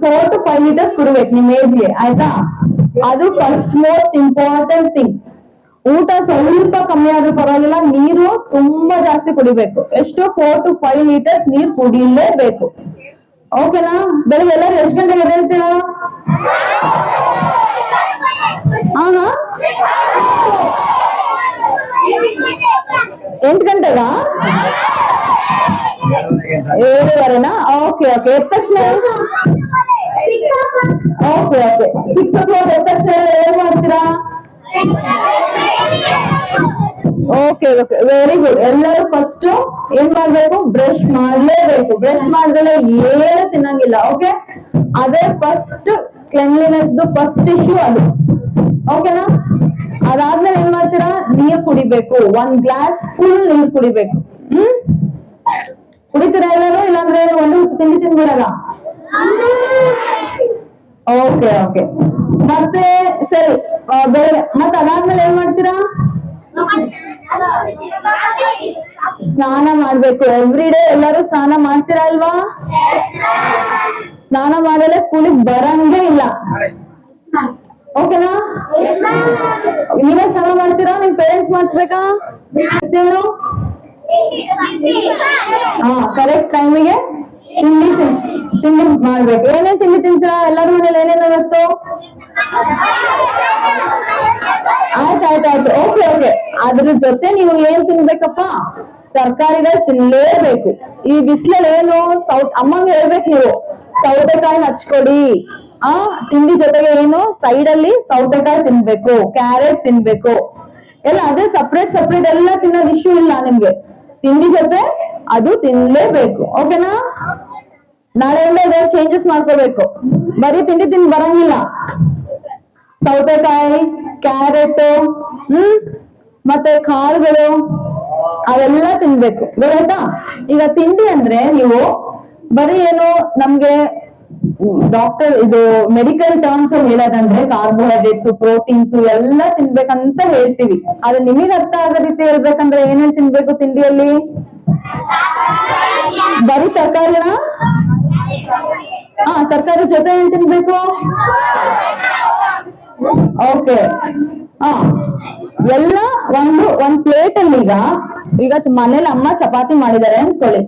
Four to five litres ಕುಡಿಬೇಕು ನಿಮ್ ಏಜ್ಗೆ, ಆಯ್ತಾ? ಅದು ಫಸ್ಟ್ ಮೋಸ್ಟ್ ಇಂಪಾರ್ಟೆಂಟ್ ಥಿಂಗ್ ಊಟ ಸ್ವಲ್ಪ ಕಮ್ಮಿ ಆದ್ರೂ ಪರವಾಗಿಲ್ಲ, ನೀರು ತುಂಬಾ ಜಾಸ್ತಿ ಕುಡಿಬೇಕು. ಎಷ್ಟು? ಫೋರ್ ಟು ಫೈವ್ ಲೀಟರ್ಸ್ ನೀರ್ ಕುಡಿಲೇಬೇಕು. ಓಕೆನಾ ಬೆಳಿಗ್ಗೆ ಎಲ್ಲರೂ ಎಷ್ಟು ಗಂಟೆಗೆ ಎದ್ದೇಳ್ತೀರಾ ಹಾ ಹಾ ಎಂಟು ಗಂಟೆಗಾ ಏಳುವರೆನಾ ಓಕೆ ಓಕೆ ಎದ್ದ ತಕ್ಷಣ okay okay six o'clock ಎದ್ದ ತಕ್ಷಣ ಏನ್ ಮಾಡ್ತೀರಾ ಓಕೆ ಓಕೆ ವೆರಿ ಗುಡ್ ಎಲ್ಲರೂ ಫಸ್ಟ್ ಏನ್ ಮಾಡ್ಬೇಕು? ಬ್ರಷ್ ಮಾಡ್ಲೇಬೇಕು. ಬ್ರಷ್ ಮಾಡಿದ್ರೆ ಏನು ತಿನ್ನಂಗಿಲ್ಲ ಓಕೆ ಅದೇ ಫಸ್ಟ್ ಕ್ಲೆನ್ಲಿನೆಸ್ ಫಸ್ಟ್ ಇಶ್ಯೂ ಅದು. ಓಕೆನಾ ಅದಾದ್ಮೇಲೆ ಏನ್ ಮಾಡ್ತೀರಾ? ನೀರ್ ಕುಡಿಬೇಕು. ಒಂದ್ ಗ್ಲಾಸ್ ಫುಲ್ ನೀರ್ ಕುಡಿಬೇಕು. ಹ್ಮ್? ಕುಡಿತೀರಾ ಎಲ್ಲರೂ? ಇಲ್ಲಾಂದ್ರೆ ಒಂದು ತಿಂಡಿ ತಿನ್ಬಿಡಲ್ಲ ಓಕೆ ಓಕೆ ಮತ್ತೆ ಸರಿ ಬೇರೆ ಮತ್ತೆ ಅದಾದ್ಮೇಲೆ ಏನ್ ಮಾಡ್ತೀರಾ? ಸ್ನಾನ ಮಾಡ್ಬೇಕು. ಎವ್ರಿ ಡೇ ಎಲ್ಲರೂ ಸ್ನಾನ ಮಾಡ್ತೀರಾ ಅಲ್ವಾ? ಸ್ನಾನ ಮಾಡಲ್ಲ ಸ್ಕೂಲಿಗೆ ಬರಂಗೇ ಇಲ್ಲ. ಓಕೆನಾ ನೀವೇ ಸ್ನಾನ ಮಾಡ್ತೀರಾ? ನಿಮ್ ಪೇರೆಂಟ್ಸ್ ಮಾಡ್ಸ್ಬೇಕಾ? ಹಾ ಕರೆಕ್ಟ್ ಟೈಮಿಗೆ ತಿಂಡಿ ತಿಂಡಿ ಮಾಡ್ಬೇಕು. ಏನೇನ್ ತಿಂಡಿ ತಿಂತೀರಾ? ಎಲ್ಲರ ಮನೇಲಿ ಏನೇನು ಆಯ್ತು ಆಯ್ತು ಆಯ್ತು ಓಕೆ ಓಕೆ ಅದ್ರ ಜೊತೆ ನೀವು ಏನ್ ತಿನ್ಬೇಕಪ್ಪ? ತರಕಾರಿಗಳು ತಿನ್ಲೇಬೇಕು. ಈ ಬಿಸಿಲಲ್ಲಿ ಏನು ಸೌತ್ ಅಮ್ಮಂಗ್ ಹೇಳ್ಬೇಕು ನೀವು. ಸೌತೆಕಾಯಿ ಹಚ್ಕೊಡಿ. ಆ, ತಿಂಡಿ ಜೊತೆಗೆ ಏನು? ಸೈಡ್ ಅಲ್ಲಿ ಸೌತೆಕಾಯಿ ತಿನ್ಬೇಕು. ಕ್ಯಾರೆಟ್ ತಿನ್ಬೇಕು. ಎಲ್ಲ ಅದೇ ಸಪ್ರೇಟ್ ಸಪ್ರೇಟ್ ಎಲ್ಲ ತಿನ್ನೋದು ಇಶ್ಯೂ ಇಲ್ಲ ನಿಮ್ಗೆ. ತಿಂಡಿ ಜೊತೆ ಅದು ತಿನ್ಲೇಬೇಕು. ಓಕೆನಾ ನಾಳೆಯಿಂದ ಚೇಂಜಸ್ ಮಾಡ್ಕೋಬೇಕು. ಬರೀ ತಿಂಡಿ ತಿನ್ ಬರಂಗಿಲ್ಲ. ಸೌತೆಕಾಯಿ, ಕ್ಯಾರೆಟ್, ಹ್ಮ್, ಮತ್ತೆ ಕಾಳುಗಳು, ಅವೆಲ್ಲ ತಿನ್ಬೇಕು. ಗೊತ್ತಾಯ್ತಾ? ಈಗ ತಿಂಡಿ ಅಂದ್ರೆ ನೀವು ಬರೀ ಏನು ನಮ್ಗೆ ಡಾಕ್ಟರ್ ಇದು ಮೆಡಿಕಲ್ ಟರ್ಮ್ಸ್ ಅಲ್ಲಿ ಹೇಳೋದಂದ್ರೆ ಕಾರ್ಬೋಹೈಡ್ರೇಟ್ಸ್ ಪ್ರೋಟೀನ್ಸ್ ಎಲ್ಲ ತಿನ್ಬೇಕಂತ ಹೇಳ್ತೀವಿ. ಆದ್ರೆ ನಿಮಗೆ ಅರ್ಥ ಆಗೋ ರೀತಿ ಹೇಳ್ಬೇಕಂದ್ರೆ ಏನೇನ್ ತಿನ್ಬೇಕು ತಿಂಡಿಯಲ್ಲಿ? ಬರೀ ತರಕಾರಿನ? ಹಾ ತರಕಾರಿ ಜೊತೆ ಏನ್ ತಿನ್ಬೇಕು? ಓಕೆ ಹಾ. ಎಲ್ಲ ಒಂದು ಒಂದ್ ಪ್ಲೇಟ್ ಅಲ್ಲಿ ಈಗ ಈಗ ಮನೇಲಿ ಅಮ್ಮ ಚಪಾತಿ ಮಾಡಿದಾರೆ ಅನ್ಕೊಳ್ಳಿ.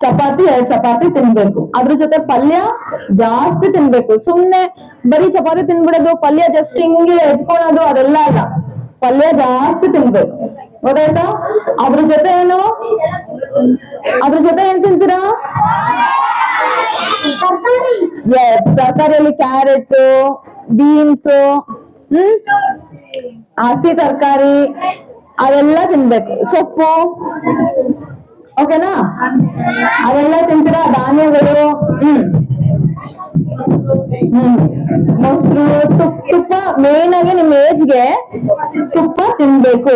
ಚಪಾತಿ ಎರಡ್ ಚಪಾತಿ ತಿನ್ಬೇಕು. ಅದ್ರ ಜೊತೆ ಪಲ್ಯ ಜಾಸ್ತಿ ತಿನ್ಬೇಕು. ಸುಮ್ನೆ ಬರೀ ಚಪಾತಿ ತಿನ್ಬಿಡೋದು ಪಲ್ಯ ಜಸ್ಟ್ ಹಿಂಗೆ ಎತ್ಕೊಳೋದು ಅದೆಲ್ಲ ಅಲ್ಲ. ಪಲ್ಯ ಜಾಸ್ತಿ ತಿನ್ಬೇಕು. ಗೊತ್ತಾಯ್ತಾ? ಅದ್ರ ಜೊತೆ ಏನು? ಅದ್ರ ಜೊತೆ ಏನ್ ತಿಂತೀರಾ? ಎಸ್ ತರಕಾರಿಯಲ್ಲಿ ಕ್ಯಾರೆಟ್ ಬೀನ್ಸ್ ಹ್ಮ್? ಹಸಿ ತರಕಾರಿ, ಅವೆಲ್ಲ ತಿನ್ಬೇಕು. ಸೊಪ್ಪು. ಓಕೆನಾ? ಅವೆಲ್ಲ ತಿಂತೀರಾ? ಧಾನ್ಯಗಳು. ಹ್ಮ್. ಹ್ಮ್. ಮೊಸರು, ತುಪ್ಪ ತುಪ್ಪ ಮೇನ್ ಆಗಿ ನಿಮ್ ಏಜ್ಗೆ ತುಪ್ಪ ತಿನ್ಬೇಕು.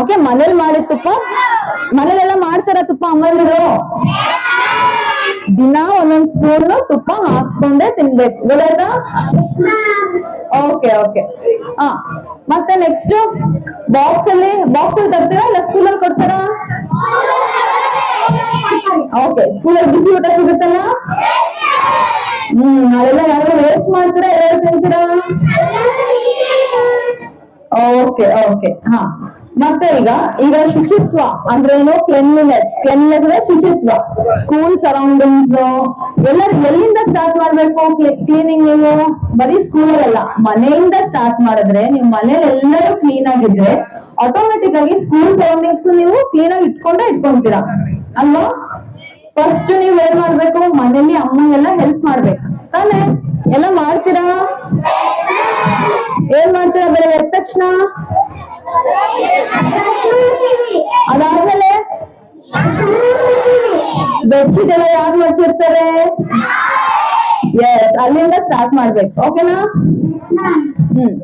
ಓಕೆ ಮನೇಲಿ ಮಾಡಿದ ತುಪ್ಪ? ಮನೇಲೆಲ್ಲ ಮಾಡ್ತಾರ ತುಪ್ಪ ಅಮ್ಮಂದಿರು ದಿನ ಒಂದೊಂದ್ ಸ್ಪೂನ್ ತುಪ್ಪ ಹಾಕ್ಸ್ಕೊಂಡೇ ತಿನ್ಬೇಕು. ಗೊತ್ತಾಯ್ತಾ ಓಕೆ ಓಕೆ ಹಾ ಮತ್ತೆ ನೆಕ್ಸ್ಟ್ ಬಾಕ್ಸ್ ಅಲ್ಲಿ ಬಾಕ್ಸ್ ಅಲ್ಲಿ ತರ್ತೀರಾ ಇಲ್ಲ ಸ್ಕೂಲಲ್ಲಿ ಕೊಡ್ತಾರಾ? ಓಕೆ ಸ್ಕೂಲಲ್ಲಿ ಬಿಸಿ ಊಟ ಸಿಗುತ್ತಲ್ಲ? ಹ್ಮ್ ಅವೆಲ್ಲ ಯಾರು ವೇಸ್ಟ್ ಮಾಡ್ತೀರಾ ಎಲ್ಲ ತಿಂತೀರಾ? ಓಕೆ ಓಕೆ ಹಾ. ಮತ್ತೆ ಈಗ ಈಗ ಶುಚಿತ್ವ ಅಂದ್ರೆ ಏನು? ಕ್ಲೆನ್ಲಿನೆಸ್ ಕ್ಲೆನ್ಲಿನೆಸ್ ಅಂದ್ರೆ ಶುಚಿತ್ವ. ಸ್ಕೂಲ್ ಸರೌಂಡಿಂಗ್ಸ್ ಎಲ್ಲ ಎಲ್ಲಿಂದ ಸ್ಟಾರ್ಟ್ ಮಾಡ್ಬೇಕು? ಕ್ಲೀನಿಂಗ್ ನೀವು? ಬರೀ ಸ್ಕೂಲ್ ಅಲ್ಲ, ಮನೆಯಿಂದ ಸ್ಟಾರ್ಟ್ ಮಾಡಿದ್ರೆ ನೀವು ಮನೇಲಿ ಎಲ್ಲರೂ ಕ್ಲೀನ್ ಆಗಿದ್ರೆ ಆಟೋಮೆಟಿಕ್ ಆಗಿ ಸ್ಕೂಲ್ ಸರೌಂಡಿಂಗ್ಸ್ ನೀವು ಕ್ಲೀನ್ ಆಗಿ ಇಟ್ಕೊಂಡೇ ಇಟ್ಕೊಂತೀರಾ. ಅಲ್ವಾ? ಫಸ್ಟ್ ನೀವ್ ಏನ್ ಮಾಡ್ಬೇಕು? ಮನೇಲಿ ಅಮ್ಮನೆಲ್ಲ ಹೆಲ್ಪ್ ಮಾಡ್ಬೇಕು. ತಾನೇ? ಎಲ್ಲ ಮಾಡ್ತೀರಾ? ಏನ್ ಮಾಡ್ತೀರಾ? ಬೇರೆ ಎದ್ದ ತಕ್ಷಣ? ಅದಾದ್ಮೇಲೆ ಬೆಡ್ಶೀಟ್ ಯಾರು ಮಚ್ಚಿರ್ತಾರೆ ಎಸ್ ಅಲ್ಲಿಂದ ಸ್ಟಾರ್ಟ್ ಮಾಡ್ಬೇಕು. ಓಕೆನಾ ಹ್ಮ್.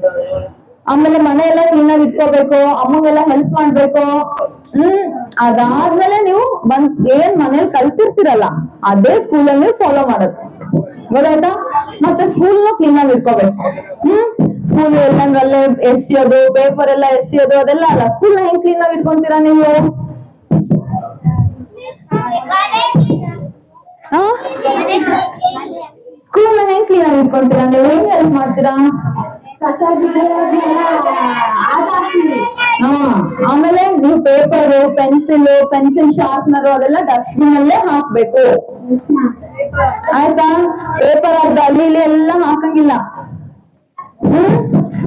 ಆಮೇಲೆ ಮನೆ ಎಲ್ಲ ಕ್ಲೀನ್ ಆಗಿ ಇಟ್ಕೋಬೇಕು. ಅಮ್ಮಂಗೆಲ್ಲ ಹೆಲ್ಪ್ ಮಾಡ್ಬೇಕು. ಹ್ಮ್. ಅದಾದ್ಮೇಲೆ ನೀವು ಬಂದ್ ಏನ್ ಮನೇಲಿ ಕಲ್ತಿರ್ತೀರಲ್ಲ, ಅದೇ ಸ್ಕೂಲಲ್ಲಿ ಫಾಲೋ ಮಾಡೋದು. ಗೊತ್ತಾಯ್ತಾ? ಮತ್ತೆ ಸ್ಕೂಲ್ ಕ್ಲೀನಾಗಿ ಇಟ್ಕೋಬೇಕು. ಹ್ಮ್. ಸ್ಕೂಲ್ ಎಲ್ಲಂದ್ರಲ್ಲೇ ಎಸಿಯೋದು ಪೇಪರ್ ಎಲ್ಲ ಎಸಿಯೋದು ಅದೆಲ್ಲ ಅಲ್ಲ. ಸ್ಕೂಲ್ನ ಹೆಂಗ್ ಕ್ಲೀನ್ ಆಗಿ ಇಟ್ಕೊಂತೀರಾ ನೀವು? ಸ್ಕೂಲ್ನ ಹೆಂಗ್ ಕ್ಲೀನ್ ಆಗಿ ಇಟ್ಕೊಂತೀರಾ ನೀವು? ಹೆಂಗ್ ಹೆಲ್ಪ್ ಮಾಡ್ತೀರಾ? ಆಮೇಲೆ ನೀವು ಪೇಪರ್ ಪೆನ್ಸಿಲ್ ಪೆನ್ಸಿಲ್ ಶಾರ್ಪ್ನರ್ ಅದೆಲ್ಲ ಡಸ್ಟ್ಬಿನ್ ಅಲ್ಲೇ ಹಾಕ್ಬೇಕು. ಆಯ್ತಾ? ಪೇಪರ್ ಅರ್ಧ ಅಲ್ಲಿ ಇಲ್ಲಿ ಎಲ್ಲ ಹಾಕಂಗಿಲ್ಲ.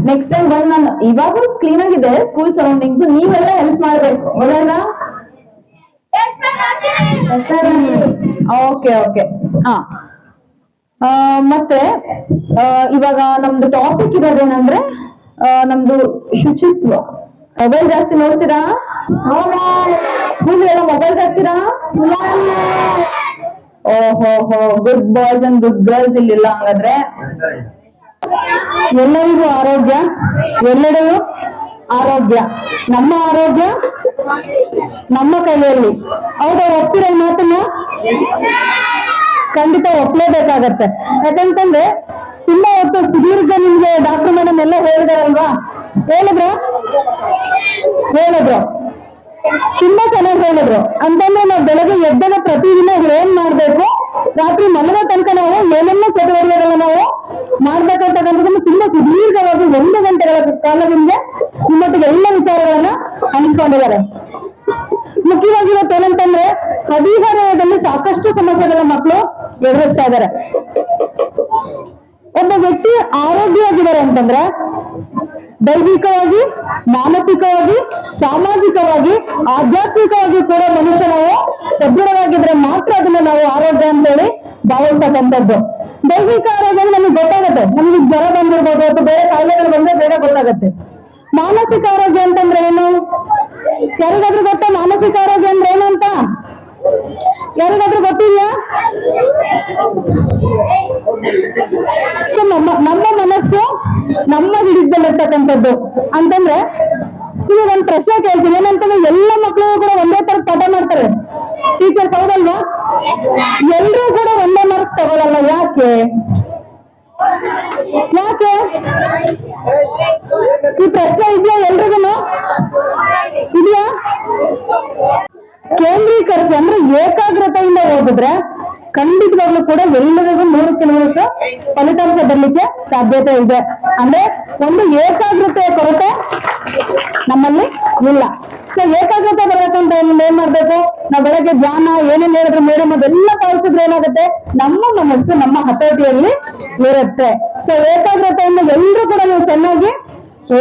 ನೆಕ್ಸ್ಟ್ ಟೈಮ್ ಬಂದು ನಾನು. ಇವಾಗೂ ಕ್ಲೀನ್ ಆಗಿದೆ ಸ್ಕೂಲ್ ಸರೌಂಡಿಂಗ್ಸ್ ನೀವೆಲ್ಲ ಹೆಲ್ಪ್ ಮಾಡ್ಬೇಕು. ಓಕೆ ಓಕೆ ಹಾ. ಮತ್ತೆ ಇವಾಗ ನಮ್ದು ಟಾಪಿಕ್ ಇರೋದೇನಂದ್ರೆ ಏನಂದ್ರೆ ನಮ್ದು ಶುಚಿತ್ವ. ಮೊಬೈಲ್ ಜಾಸ್ತಿ ನೋಡ್ತೀರಾ? ಸ್ಕೂಲ್ ಎಲ್ಲ ಮೊಬೈಲ್ ಜಾಸ್ತಿರಾ ಓಹೋ ಹೋ good boys and good girls ಇಲ್ಲಿಲ್ಲ ಹಂಗಾದ್ರೆ. ಎಲ್ಲರಿಗೂ ಆರೋಗ್ಯ, ಎಲ್ಲೆಡೆಯೂ ಆರೋಗ್ಯ. ನಮ್ಮ ಆರೋಗ್ಯ ನಮ್ಮ ಕೈಯಲ್ಲಿ. ಹೌದಾ ಒಪ್ತೀರಾ ಈ ಮಾತನ್ನ? ಖಂಡಿತ ಒಪ್ಲೇಬೇಕಾಗತ್ತೆ. ಯಾಕಂತಂದ್ರೆ, ತುಂಬಾ ಹೊತ್ತು ಸುದೀರ್ಘ ನಿಮ್ಗೆ ಡಾಕ್ಟರ್ ಮೇಡಮ್ ಎಲ್ಲ ಹೇಳಿದಾರಲ್ವಾ? ಹೇಳಿದ್ರ ಹೇಳಿದ್ರು ತುಂಬಾ ಚೆನ್ನಾಗಿ ಹೇಳಿದ್ರು. ಅಂತಂದ್ರೆ ನಾವು ಬೆಳಗ್ಗೆ ಎದ್ದಾಗ ಪ್ರತಿದಿನ ಏನ್ ಮಾಡ್ಬೇಕು? ರಾತ್ರಿ ಮನೆಯ ತನಕ ನಾವು ಏನೆಲ್ಲ ಚಟುವಟಿಕೆಗಳನ್ನ ನಾವು ಮಾಡ್ಬೇಕಂತಕ್ಕಂಥದ್ದನ್ನು ತುಂಬಾ ಸುದೀರ್ಘವಾಗಿ ಒಂದು ಗಂಟೆಗಳ ಕಾಲ ನಿಮಗೆ ನಿಮ್ಮೊಟ್ಟಿಗೆ ಎಲ್ಲ ವಿಚಾರಗಳನ್ನ ಹಂಚಿಕೊಂಡಿದ್ದಾರೆ. ಮುಖ್ಯವಾಗಿ ಇವತ್ತು ಏನಂತಂದ್ರೆ ಸಾಕಷ್ಟು ಸಮಸ್ಯೆಗಳ ಮಕ್ಕಳು ಎದುರಿಸ್ತಾ ಇದ್ದಾರೆ. ಒಬ್ಬ ವ್ಯಕ್ತಿ ಆರೋಗ್ಯವಾಗಿದ್ದಾರೆ ಅಂತಂದ್ರೆ ದೈಹಿಕವಾಗಿ ಮಾನಸಿಕವಾಗಿ, ಸಾಮಾಜಿಕವಾಗಿ, ಆಧ್ಯಾತ್ಮಿಕವಾಗಿ ಕೂಡ ಮನುಷ್ಯ ನಾವು ಸದೃಢವಾಗಿದ್ರೆ ಮಾತ್ರ ಅದನ್ನ ನಾವು ಆರೋಗ್ಯ ಅಂತ ಹೇಳಿ ಭಾವಿಸ್ತಕ್ಕಂಥದ್ದು. ದೈಹಿಕ ಆರೋಗ್ಯ ನಮಗೆ ಗೊತ್ತಾಗುತ್ತೆ. ನಮಗೆ ಜ್ವರ ಬಂದಿರ್ಬೋದು ಅಥವಾ ಬೇರೆ ಕಾಯಿಲೆಗಳು ಬಂದ್ರೆ ಬೇಗ ಗೊತ್ತಾಗುತ್ತೆ. ಮಾನಸಿಕ ಆರೋಗ್ಯ ಅಂತಂದ್ರೆ ಏನು? ಯಾರಿಗಾದ್ರೂ ಗೊತ್ತಾ ಮಾನಸಿಕ ಆರೋಗ್ಯ ಅಂದ್ರೆ ಏನು ಅಂತ? ಯಾರಿಗಾದ್ರೂ ಗೊತ್ತಿದ್ಯಾ? ಸೊ ನಮ್ಮ ನಮ್ಮ ಮನಸ್ಸು ನಮ್ಮ ಹಿಡಿದಲ್ಲಿರ್ತಕ್ಕಂಥದ್ದು ಅಂತಂದ್ರೆ, ಈಗ ಒಂದ್ ಪ್ರಶ್ನೆ ಕೇಳ್ತೀನಿ. ಏನಂತಂದ್ರೆ, ಎಲ್ಲ ಮಕ್ಕಳು ಕೂಡ ಒಂದೇ ತರ ಪಾಠ ಮಾಡ್ತಾರೆ. ಟೀಚರ್ಸ್ ಹೌದಲ್ವಾ? ಎಲ್ರೂ ಕೂಡ ಒಂದೇ ಮಾರ್ಕ್ಸ್ ತಗೊಳಲ್ಲ. ಯಾಕೆ? ಯಾಕೆ? ಈ ಪ್ರಶ್ನೆ ಇದೆಯಾ ಎಲ್ರಿಗೂ ಇದೆಯಾ? ಕೇಂದ್ರೀಕರಿಸಿ, ಅಂದ್ರೆ ಏಕಾಗ್ರತೆಯಿಂದ ಓದಿದ್ರೆ ಖಂಡಿತವಾಗ್ಲೂ ಕೂಡ ಎಲ್ಲರಿಗೂ ಮೂರು ನೂರಕ್ಕೆ ಫಲಿತಾಂಶ ಬರಲಿಕ್ಕೆ ಸಾಧ್ಯತೆ ಇದೆ. ಅಂದ್ರೆ ಒಂದು ಏಕಾಗ್ರತೆಯ ಕೊರತೆ ನಮ್ಮಲ್ಲಿ ಇಲ್ಲ. ಸೊ ಏಕಾಗ್ರತೆ ಬರ್ಬೇಕಂತ ಏನ್ ಮಾಡ್ಬೇಕು? ನಾವು ಬೆಳಗ್ಗೆ ಧ್ಯಾನ, ಏನೇನ್ ಹೇಳಿದ್ರು ಮೇಡಮ್ ಅದೆಲ್ಲ ಪಾಲಿಸಿದ್ರೆ ಏನಾಗುತ್ತೆ? ನಮ್ಮ ಮನಸ್ಸು, ನಮ್ಮ ಹತೋಟಿಯಲ್ಲಿ ಇರುತ್ತೆ. ಸೊ ಏಕಾಗ್ರತೆಯನ್ನು ಎಲ್ಲರೂ ಕೂಡ ನೀವು ಚೆನ್ನಾಗಿ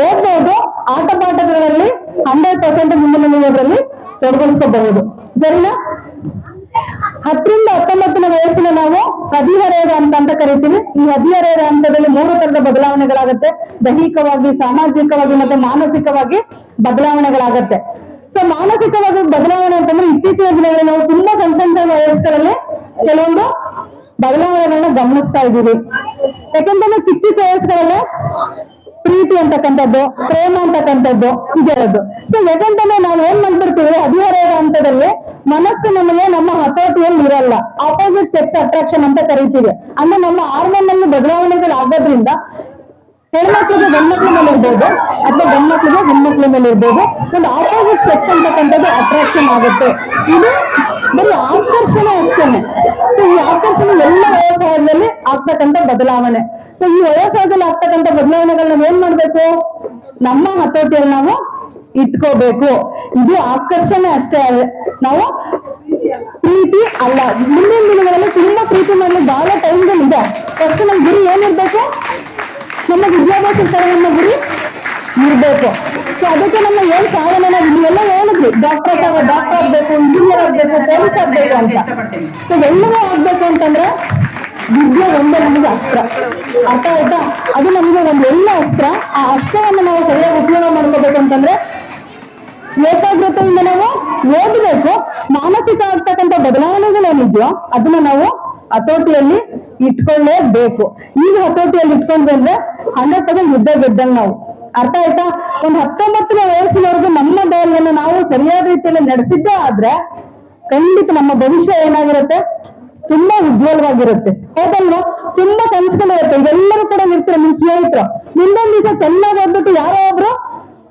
ಓದ್ಬೋದು. ಆಟ ಪಾಠಗಳಲ್ಲಿ ಹಂಡ್ರೆಡ್ ಪರ್ಸೆಂಟ್ ಮುಂದಿನ ಅದರಲ್ಲಿ ತೊಡಗಿಸ್ಕೋಬಹುದು. ಸರಿನಾ? ಹತ್ತರಿಂದ ಹತ್ತೊಂಬತ್ತನೇ ವಯಸ್ಸಿನ ನಾವು ಹದಿಹರೆಯದ ಹಂತ ಅಂತ ಕರಿತೀವಿ. ಈ ಹದಿಹರೆಯದ ಹಂತದಲ್ಲಿ ಮೂರು ತರದ ಬದಲಾವಣೆಗಳಾಗತ್ತೆ. ದೈಹಿಕವಾಗಿ, ಸಾಮಾಜಿಕವಾಗಿ ಮತ್ತೆ ಮಾನಸಿಕವಾಗಿ ಬದಲಾವಣೆಗಳಾಗತ್ತೆ. ಸೊ ಮಾನಸಿಕವಾಗಿ ಬದಲಾವಣೆ ಅಂತಂದ್ರೆ ಇತ್ತೀಚಿನ ದಿನಗಳಲ್ಲಿ ನಾವು ತುಂಬಾ ಸಣ್ಣ ಸಣ್ಣ ವಯಸ್ಕರಲ್ಲಿ ಕೆಲವೊಂದು ಬದಲಾವಣೆಗಳನ್ನ ಗಮನಿಸ್ತಾ ಇದ್ದೀವಿ. ಯಾಕಂತಂದ್ರೆ ಚಿಕ್ಕ ಚಿಕ್ಕ ವಯಸ್ಸುಗಳಲ್ಲೇ ಪ್ರೀತಿ ಅಂತಕ್ಕಂಥದ್ದು, ಪ್ರೇಮ ಅಂತಕ್ಕಂಥದ್ದು ಇದಿರೋದು ಸೊ ಯಾಕಂತಂದ್ರೆ ನಾವು ಏನ್ ಮಾಡ್ಬಿಡ್ತೀವಿ? ಹದಿಹರೆಯದ ಹಂತದಲ್ಲಿ ಮನಸ್ಸು ನಮಗೆ ನಮ್ಮ ಹತೋಟಿಯಲ್ಲಿ ಇರಲ್ಲ. ಆಪೋಸಿಟ್ ಸೆಕ್ಸ್ ಅಟ್ರಾಕ್ಷನ್ ಅಂತ ಕರಿತೀವಿ. ಅಂದ್ರೆ ನಮ್ಮ ಹಾರ್ಮೋನ್ನಲ್ಲಿ ಬದಲಾವಣೆಗಳು ಆಗೋದ್ರಿಂದ ಹೆಣ್ಮಕ್ಳಿಗೆ ಗಂಡ್ಮಕ್ಳ ಮೇಲೆ ಇರ್ಬೋದು, ಅಥವಾ ಗಂಡ್ಮಕ್ಳಿಗೆ ಹೆಣ್ಮಕ್ಳ ಮೇಲೆ ಇರ್ಬೋದು, ಒಂದು ಆಪೋಸಿಟ್ ಸೆಕ್ಸ್ ಅಂತಕ್ಕಂಥದ್ದು ಅಟ್ರಾಕ್ಷನ್ ಆಗುತ್ತೆ. ಇದು ಬರೀ ಆಕರ್ಷಣೆ ಅಷ್ಟೇನೆ. ಸೊ ಈ ಆಕರ್ಷಣೆ ಎಲ್ಲ ವ್ಯವಸಾಯದಲ್ಲಿ ಆಗ್ತಕ್ಕಂಥ ಬದಲಾವಣೆ. ಸೊ ಈ ವಯಸ್ಸಾದಲ್ಲಿ ಆಗ್ತಕ್ಕಂಥ ಬದಲಾವಣೆಗಳನ್ನ ಏನ್ ಮಾಡ್ಬೇಕು? ನಮ್ಮ ಹತೋಟಿಯಲ್ಲಿ ನಾವು ಇಟ್ಕೋಬೇಕು. ಇದು ಆಕರ್ಷಣೆ ಅಷ್ಟೇ. ನಾವು ಪ್ರೀತಿ ಅಲ್ಲ. ಮುಂದಿನ ದಿನಗಳಲ್ಲಿ ತುಂಬಾ ಪ್ರೀತಿ ಮಾಡಲು ಬಹಳ ಟೈಮ್ಗಳಿದೆ ಫಸ್ಟ್ ನಮ್ಮ ಗುರಿ ಏನಿರ್ಬೇಕು ನಮ್ಮ ವಿದ್ಯಾಭ್ಯಾಸ ನಮ್ಮ ಗುರಿ ಇರ್ಬೇಕು. ಸೊ ಅದಕ್ಕೆ ನಮ್ಮ ಏನ್ ಕಾರಣ ನಾವು ಇಲ್ಲೆಲ್ಲ ಹೇಳಿದ್ವಿ. ಡಾಕ್ಟರ್ ಡಾಕ್ಟರ್ ಆಗ್ಬೇಕು ಇಂಜಿನಿಯರ್ ಆಗ್ಬೇಕು ಪೊಲೀಸ್ ಆಗ್ಬೇಕು ಅಂತ. ಸೊ ಎಲ್ಲವೂ ಆಗ್ಬೇಕು ಅಂತಂದ್ರೆ ವಿದ್ಯೆ ಒಂದೇ ನಮಗೆ ಅಸ್ತ್ರ. ಅರ್ಥ ಆಯ್ತಾ? ಅದು ನಮಗೆ ಒಂದು ಎಲ್ಲ ಅಸ್ತ್ರ. ಆ ಅಸ್ತ್ರವನ್ನು ನಾವು ಸರಿಯಾಗಿ ಉಪಯೋಗ ಮಾಡ್ಕೋಬೇಕು ಅಂತಂದ್ರೆ ಏಕಾಗ್ರತೆಯಿಂದ ನಾವು ಓದಬೇಕು. ಮಾನಸಿಕ ಆಗ್ತಕ್ಕಂಥ ಬದಲಾವಣೆಗಳು ಏನಿದೆಯೋ ಅದನ್ನ ನಾವು ಹತೋಟಿಯಲ್ಲಿ ಇಟ್ಕೊಳ್ಳೇಬೇಕು. ಈಗ ಹತೋಟಿಯಲ್ಲಿ ಇಟ್ಕೊಂಡ್ರೆ ಅಂದ್ರೆ ಹಂಡ್ರೆಡ್ ಪರ್ಸೆಂಟ್ ಯುದ್ಧ ಗೆದ್ದಂಗೆ ನಾವು. ಅರ್ಥ ಆಯ್ತಾ? ಒಂದ್ ಹತ್ತೊಂಬತ್ತನೇ ವಯಸ್ಸಿನವರೆಗೂ ನಮ್ಮ ಬಾಲ್ಯನ ನಾವು ಸರಿಯಾದ ರೀತಿಯಲ್ಲಿ ನಡೆಸಿದ್ದ ಆದ್ರೆ ಖಂಡಿತ ನಮ್ಮ ಭವಿಷ್ಯ ಏನಾಗಿರುತ್ತೆ? ತುಂಬಾ ಉಜ್ವಲವಾಗಿರುತ್ತೆ. ಹೌದಲ್ವಾ? ತುಂಬಾ ಕನ್ಸ್ಕೊಂಡಿರುತ್ತೆ ಎಲ್ಲರೂ ಕೂಡ ಇರ್ತಾರೆ, ನಿಮ್ ಸ್ನೇಹಿತರು? ಮುಂದೊಂದ್ ದಿವಸ ಚೆನ್ನಾಗಿ ಹೋಗ್ಬಿಟ್ಟು ಯಾರೋ ಒಬ್ರು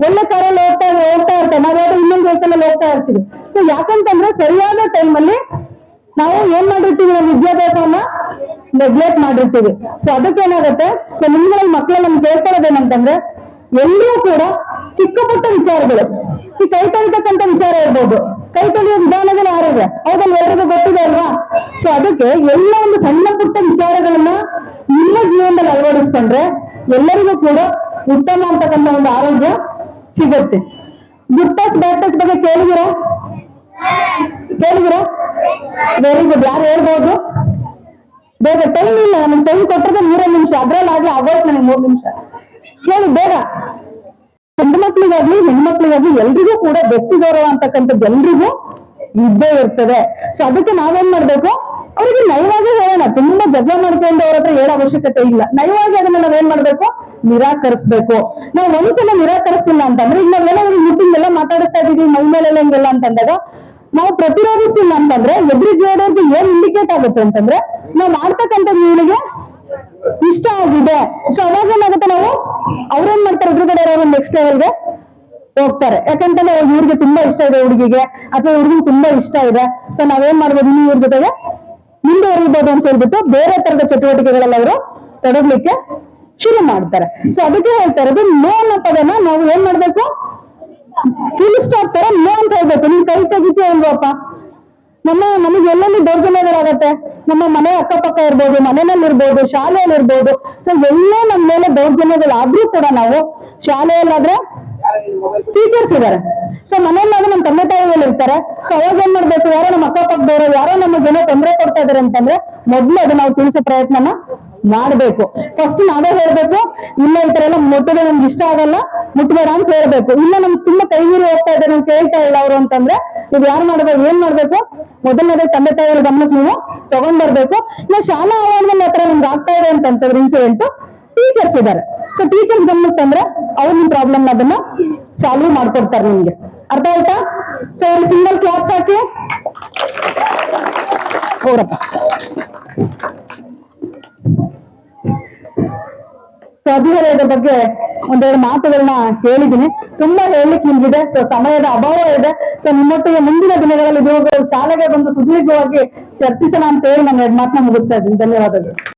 ಒಳ್ಳೆ ಕಾರಲ್ಲಿ ಹೋಗ್ತಾ ಹೋಗ್ತಾ ಇರ್ತಾರೆ. ನಾವ್ಯಾವ್ದೋ ಇನ್ನೊಂದು ವೆಹಿಕಲ್ ಹೋಗ್ತಾ ಇರ್ತೀವಿ. ಸೊ ಯಾಕಂತಂದ್ರೆ ಸರಿಯಾದ ಟೈಮಲ್ಲಿ ನಾವು ಏನ್ ಮಾಡಿರ್ತೀವಿ? ನಮ್ಮ ವಿದ್ಯಾಭ್ಯಾಸವನ್ನ ನೆಗ್ಲೆಕ್ಟ್ ಮಾಡಿರ್ತೀವಿ. ಸೊ ಅದಕ್ಕೆ ಏನಾಗುತ್ತೆ ಸೊ ನಿಮ್ಗಳಲ್ಲಿ ಮಕ್ಕಳು ನಮ್ಗೆ ಕೇಳ್ಕೊಳ್ಳೋದೇನಂತಂದ್ರೆ ಎಲ್ಲರೂ ಕೂಡ ಚಿಕ್ಕ ಪುಟ್ಟ ವಿಚಾರಗಳು. ಈ ಕೈ ತೊಳಿತಕ್ಕಂತ ವಿಚಾರ ಇರ್ಬೋದು. ಕೈ ತೊಳೆಯುವ ವಿಧಾನಗಳು ಆರೋಗ್ಯ ಹೌದಲ್ಲ ಎಲ್ರಿಗೂ ಗೊತ್ತಿದೆ ಅಲ್ವಾ? ಸೊ ಅದಕ್ಕೆ ಎಲ್ಲ ಒಂದು ಸಣ್ಣ ಪುಟ್ಟ ವಿಚಾರಗಳನ್ನ ನಿಮ್ಮ ಜೀವನದಲ್ಲಿ ಅಳವಡಿಸ್ಕೊಂಡ್ರೆ ಎಲ್ಲರಿಗೂ ಕೂಡ ಉತ್ತಮ ಅಂತಕ್ಕಂಥ ಒಂದು ಆರೋಗ್ಯ ಸಿಗುತ್ತೆ. ಗುಡ್ ಟಚ್ ಬ್ಯಾಡ್ ಟಚ್ ಬಗ್ಗೆ ಕೇಳಿದಿರ ಕೇಳಿದಿರ ವೆರಿ ಗುಡ್ ಯಾರು ಹೇಳ್ಬೋದು? ಬೇಗ ಟೈಮ್ ಇಲ್ಲ. ನಮ್ಗೆ ಟೈಮ್ ಕೊಟ್ಟರೆ ಮೂರೇ ನಿಮಿಷ. ಅದ್ರಲ್ಲಾಗ್ಲಿ ಆಗೋಯ್ತು ನನಗೆ ಮೂರು ನಿಮಿಷ. ಹೇಳಿ, ಬೇಗ. ಗಂಡು ಮಕ್ಳಿಗಾಗ್ಲಿ ಹೆಣ್ಮಕ್ಳಿಗಾಗ್ಲಿ ಎಲ್ರಿಗೂ ಕೂಡ ವ್ಯಕ್ತಿ ಗೌರವ ಅಂತಕ್ಕಂಥದ್ದು ಎಲ್ರಿಗೂ ಇದ್ದೇ ಇರ್ತದೆ. ಸೊ ಅದಕ್ಕೆ ನಾವೇನ್ ಮಾಡ್ಬೇಕು? ಅವರಿಗೆ ನಯವಾಗಿ ಹೇಳೋಣ. ತುಂಬಾ ಜಗಳ ಮಾಡ್ಕೊಂಡು ಅವ್ರ ಹತ್ರ ಹೇಳೋ ಅವಶ್ಯಕತೆ ಇಲ್ಲ. ನಯವಾಗಿ ಅದನ್ನ ನಾವೇನ್ ಮಾಡ್ಬೇಕು? ನಿರಾಕರಿಸ್ಬೇಕು. ನಾವು ಒಂದ್ಸಲ ನಿರಾಕರಿಸ್ತಿಲ್ಲ ಅಂತಂದ್ರೆ, ಈಗ ನಾವೇನೋ ಒಂದು ಮೀಟಿಂಗ್ ಎಲ್ಲ ಮಾತಾಡಿಸ್ತಾ ಇದೀವಿ ಮೈ ಮೇಲೆಲ್ಲ ಹಿಂಗೆಲ್ಲ ಅಂತಂದಾಗ, ನಾವು ಪ್ರತಿರೋಧಿಸಿಲ್ಲ ಅಂತಂದ್ರೆ ಎದುರಿಗೆಯವ್ರಿಗೆ ಏನ್ ಇಂಡಿಕೇಟ್ ಆಗುತ್ತೆ ಅಂತಂದ್ರೆ, ನಾವು ಮಾಡ್ತಕ್ಕಂಥ ಇವಳಿಗೆ ಇಷ್ಟ ಆಗಿದೆ. ಸೊ ಅವಾಗ ಏನಾಗುತ್ತೆ ನಾವು ಅವ್ರೇನ್ ಮಾಡ್ತಾರೆ? ಎದುರುಗಡೆ ಇರೋರು ನೆಕ್ಸ್ಟ್ ಲೆವೆಲ್ಗೆ ಹೋಗ್ತಾರೆ. ಯಾಕಂತಂದ್ರೆ ಇವ್ರಿಗೆ ತುಂಬಾ ಇಷ್ಟ ಇದೆ ಹುಡುಗಿಗೆ, ಅಥವಾ ಹುಡುಗಿ ತುಂಬಾ ಇಷ್ಟ ಇದೆ. ಸೊ ನಾವೇನ್ ಮಾಡ್ಬೋದು? ಇನ್ನು ಇವ್ರ ಜೊತೆಗೆ ಮುಂದುವರಿಬಹುದು ಅಂತ ಹೇಳ್ಬಿಟ್ಟು ಬೇರೆ ತರದ ಚಟುವಟಿಕೆಗಳಲ್ಲಿ ಅವರು ತೊಡಗ್ಲಿಕ್ಕೆ ಶುರು ಮಾಡ್ತಾರೆ. ಸೊ ಅದಕ್ಕೆ ಹೇಳ್ತಾ ಇರೋದು ನೋ ಅನ್ನೋ ಪದನ ನಾವು ಏನ್ ಮಾಡ್ಬೇಕು? ಫುಲ್ ಸ್ಟಾಪ್ ತರ ನೋ ಅಂತ ಹೇಳ್ಬೇಕು. ನಿಮ್ ಕೈ ತೆಗಿತೀಯ ಇಲ್ವಪ್ಪ ನಮ್ಮ, ನಮಗೆ ಎಲ್ಲೆಲ್ಲಿ ದೌರ್ಜನ್ಯಗಳಾಗತ್ತೆ? ನಮ್ಮ ಮನೆ ಅಕ್ಕಪಕ್ಕ ಇರ್ಬೋದು ಮನೆಯಲ್ಲಿ ಇರ್ಬೋದು ಶಾಲೆಯಲ್ಲಿ ಇರ್ಬೋದು ಸೊ ಎಲ್ಲ ನಮ್ಮ ಮೇಲೆ ದೌರ್ಜನ್ಯಗಳಾದ್ರೂ ಕೂಡ ನಾವು ಶಾಲೆಯಲ್ಲಾದ್ರೆ ಟೀಚರ್ಸ್ ಇದಾರೆ. ಸೊ ಮನೆಯಲ್ಲಾದ್ರೆ ನಮ್ಮ ತಂದೆ ತಾಯಿಗಳು ಇರ್ತಾರೆ. ಸೊ ಅವಾಗ ಏನ್ ಮಾಡ್ಬೇಕು? ಯಾರೋ ನಮ್ಮ ಅಕ್ಕಪಕ್ಕದವರು, ಯಾರೋ ನಮಗೆ ಏನೋ ತೊಂದರೆ ಕೊಡ್ತಾ ಇದಾರೆ ಅಂತಂದ್ರೆ, ಮೊದ್ಲು ಅದು ನಾವು ತಿಳಿಸೋ ಪ್ರಯತ್ನನ ಮಾಡ್ಬೇಕು. ಫಸ್ಟ್ ನಾವೇ ಹೇಳ್ಬೇಕು, ಇಲ್ಲ ಈ ತರ ಎಲ್ಲ ಮುಟ್ಟದೆ ನಮ್ಗೆ ಇಷ್ಟ ಆಗಲ್ಲ, ಮುಟ್ಬೇಡ ಅಂತ ಹೇಳ್ಬೇಕು. ಇಲ್ಲ ನಮ್ಗೆ ತುಂಬಾ ಕೈ ಮೀರಿ ಹೋಗ್ತಾ ಇದ್ದಾರೆ ಅಂತ ಕೇಳ್ತಾ ಇಲ್ಲ ಅವರು ಅಂತಂದ್ರೆ ನೀವು ಯಾರು ಮಾಡ್ಬೇಕು, ಏನ್ ಮಾಡ್ಬೇಕು? ಮೊದಲನೇದೇ ತಂದೆ ತಾಯಿಗಳ ಗಮನಕ್ಕೆ ನೀವು ತಗೊಂಡ್ ಬರ್ಬೇಕು. ಇಲ್ಲ, ಶಾಲಾ ಆವರಣದಲ್ಲಿ ಹತ್ರ ನಿಮ್ಗೆ ಆಗ್ತಾ ಇದೆ ಅಂತಂತಂದ್ರೆ ಇನ್ಸಿಡೆಂಟ್ ಟೀಚರ್ಸ್ ಇದಾರೆ. ಸೊ ಟೀಚರ್ಸ್ ಗಮನಕ್ಕೆ ಅವ್ರು ನಿಮ್ ಪ್ರಾಬ್ಲಮ್ ಅದನ್ನ ಸಾಲ್ವ್ ಮಾಡ್ಕೊಡ್ತಾರೆ ನಿಮ್ಗೆ. ಅರ್ಥ ಆಯ್ತಾ? ಸೊ ಅವ್ರ ಸಿಂಗಲ್ ಕ್ಲಾಸ್ ಹಾಕಿ. ಸೊ ಹದಿಹರೆಯದ ಬಗ್ಗೆ ಒಂದೆರಡು ಮಾತುಗಳನ್ನ ಹೇಳಿದೀನಿ ತುಂಬಾ ಹೇಳಲಿಕ್ಕೆ ನಿಮ್ಗಿದೆ. ಸೊ ಸಮಯದ ಅಭಾವ ಇದೆ. ಸೊ ನಿಮ್ಮೊಟ್ಟಿಗೆ ಮುಂದಿನ ದಿನಗಳಲ್ಲಿ ಶಾಲೆಗೆ ಬಂದು ಸುದೀರ್ಘವಾಗಿ ಚರ್ಚಿಸೋಣ ಅಂತ ಹೇಳಿ ನಾನು ಎರಡು ಮಾತನ್ನ ಮುಗಿಸ್ತಾ ಇದ್ದೀನಿ. ಧನ್ಯವಾದಗಳು.